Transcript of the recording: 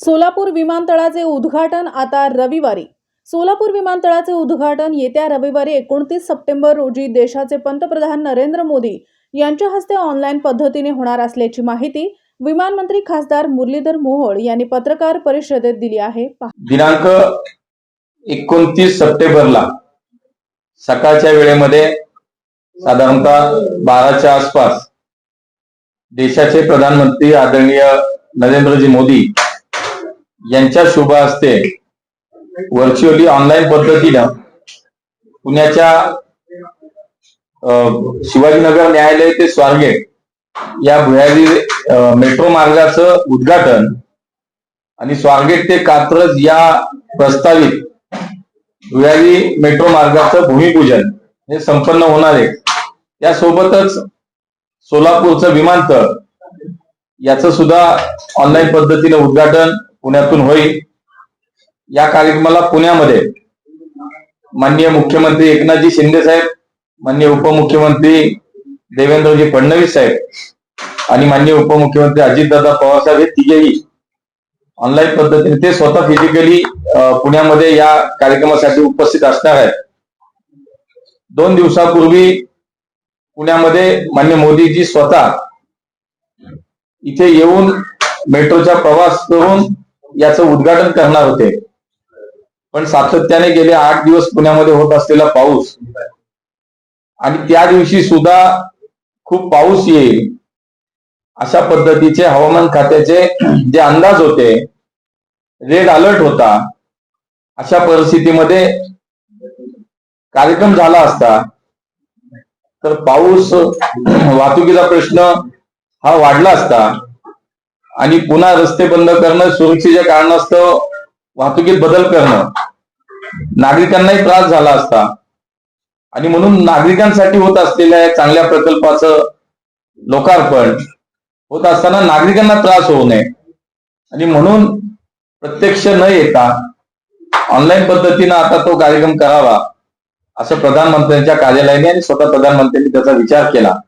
सोलापूर विमानतळाचे उद्घाटन आता रविवारी. सोलापूर विमानतळाचे उद्घाटन येत्या रविवारी एकोणतीस सप्टेंबर रोजी देशाचे पंतप्रधान नरेंद्र मोदी यांच्या हस्ते ऑनलाईन पद्धतीने होणार असल्याची माहिती विमान मंत्री खासदार मुरलीधर मोहोळ यांनी पत्रकार परिषदेत दिली आहे. दिनांक एकोणतीस सप्टेंबरला सकाळच्या वेळेमध्ये साधारणतः बाराच्या आसपास देशाचे प्रधानमंत्री आदरणीय नरेंद्रजी मोदी यांच्या शुभ हस्ते व्हर्च्युअली ऑनलाईन पद्धतीनं पुण्याच्या अं, शिवाजीनगर न्यायालय ते स्वारगेट या भुयारी मेट्रो मार्गाचं उद्घाटन आणि स्वारगेट ते कात्रज या प्रस्तावित भुयारी मेट्रो मार्गाचं भूमिपूजन हे संपन्न होणार आहे. यासोबतच सोलापूरचं विमानतळ याचं सुद्धा ऑनलाईन पद्धतीने उद्घाटन पुण्यातून होईल. या कार्यक्रमाला पुण्यामध्ये माननीय मुख्यमंत्री एकनाथजी शिंदे साहेब माननीय उपमुख्यमंत्री देवेंद्रजी फडणवीस साहेब आणि माननीय उपमुख्यमंत्री अजितदादा पवार साहेब हे तिघेही ऑनलाईन पद्धतीने ते स्वतः फिजिकली पुण्यामध्ये या कार्यक्रमासाठी उपस्थित असणार आहेत. दोन दिवसापूर्वी पुण्यामध्ये मान्य मोदीजी स्वतः इथे येऊन मेट्रोचा प्रवास करून याचं उद्घाटन करणार होते. पण सातत्याने गेले आठ दिवस पुण्यामध्ये होत असलेला पाऊस आणि त्या दिवशी सुद्धा खूप पाऊस येईल अशा पद्धतीचे हवामान खात्याचे जे अंदाज होते रेड अलर्ट होता. अशा परिस्थितीमध्ये कार्यक्रम झाला असता तर पाऊस वाहतुकीचा प्रश्न हा वाढला असता आणि पुन्हा रस्ते बंद करणं सुरक्षेच्या कारणास्तव वाहतुकीत बदल करणं. नागरिकांनाही त्रास झाला असता. आणि म्हणून नागरिकांसाठी होत असलेल्या चांगल्या प्रकल्पाचं लोकार्पण होत असताना नागरिकांना त्रास होऊ नये. आणि म्हणून प्रत्यक्ष न येता ऑनलाईन पद्धतीनं आता तो कार्यक्रम करावा असं प्रधानमंत्र्यांच्या कार्यालयाने आणि स्वतः प्रधानमंत्र्यांनी त्याचा विचार केला.